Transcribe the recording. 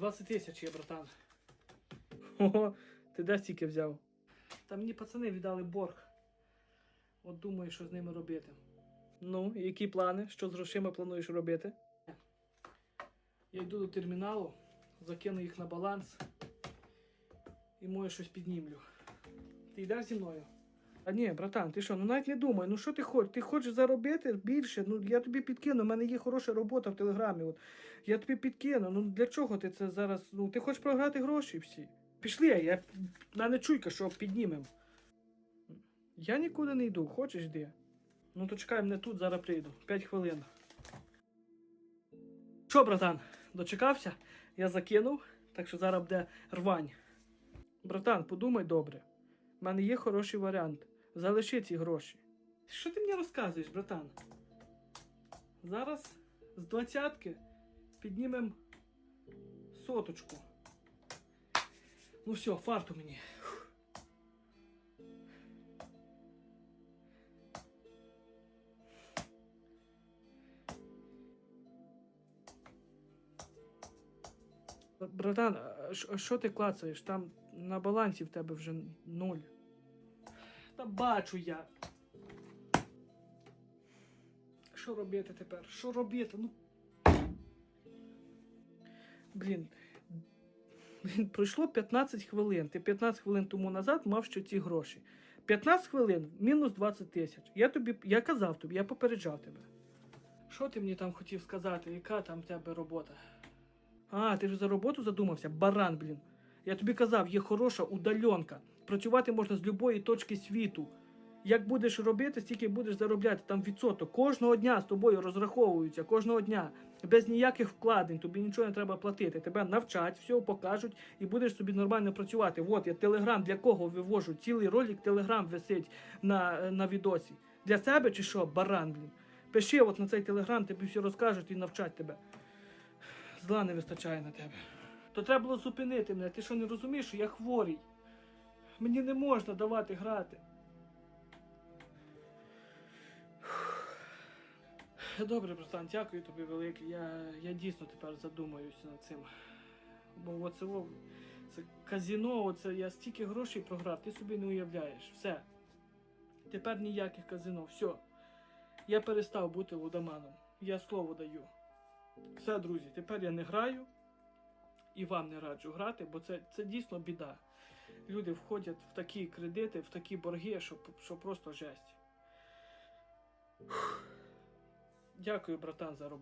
20 тисяч є, братан. Ого, ти де стільки взяв? Та мені пацани віддали борг. От думаю, що з ними робити. Ну, і які плани? Що з грошима плануєш робити? Я йду до терміналу, закину їх на баланс і може щось піднімлю. Ти йдеш зі мною? А ні, братан, ти що, ну навіть не думай, ну що ти хочеш? Ти хочеш заробити більше? Ну я тобі підкину, в мене є хороша робота в телеграмі. От. Я тобі підкину. Ну для чого ти це зараз? Ну ти хочеш програти гроші всі? Пішли, я в мене чуйка, що піднімем. Я нікуди не йду, хочеш йди. Ну то чекай мене тут, зараз прийду. П'ять хвилин. Що, братан, дочекався? Я закинув, так що зараз буде рвань. Братан, подумай добре. У мене є хороший варіант. Залиши ці гроші. Що ти мені розказуєш, братан? Зараз з двадцятки піднімем соточку. Ну все, фарту мені. Братан, а що ти клацаєш? Там на балансі в тебе вже нуль. Та бачу я. Що робити тепер? Що робити? Ну. Блін. Блін, пройшло 15 хвилин. Ти 15 хвилин тому назад мав ще ці гроші. 15 хвилин, мінус 20 тисяч. Я тобі, я казав тобі, я попереджав тебе. Що ти мені там хотів сказати? Яка там в тебе робота? А, ти ж за роботу задумався? Баран, блін. Я тобі казав, є хороша удальонка. Працювати можна з будь-якої точки світу. Як будеш робити, стільки будеш заробляти там відсоток. Кожного дня з тобою розраховуються, кожного дня. Без ніяких вкладень, тобі нічого не треба платити. Тебе навчать, все покажуть і будеш собі нормально працювати. От я телеграм для кого вивожу. Цілий ролик телеграм висить на, на відосі. Для себе чи що, баран, блін. Пиши от на цей телеграм, тобі все розкажуть і навчать тебе. Зла не вистачає на тебе. То треба було зупинити мене. Ти що не розумієш, що я хворий? Мені не можна давати грати. Добре, братан, дякую тобі велике. Я, я дійсно тепер задумаюся над цим. Бо оце, це казіно, оце я стільки грошей програв, ти собі не уявляєш. Все. Тепер ніяких казино. Все. Я перестав бути лудоманом. Я слово даю. Все, друзі, тепер я не граю і вам не раджу грати, бо це, це дійсно біда. Люди входять в такі кредити, в такі борги, що, що просто жесть. Дякую, братан, за роботу.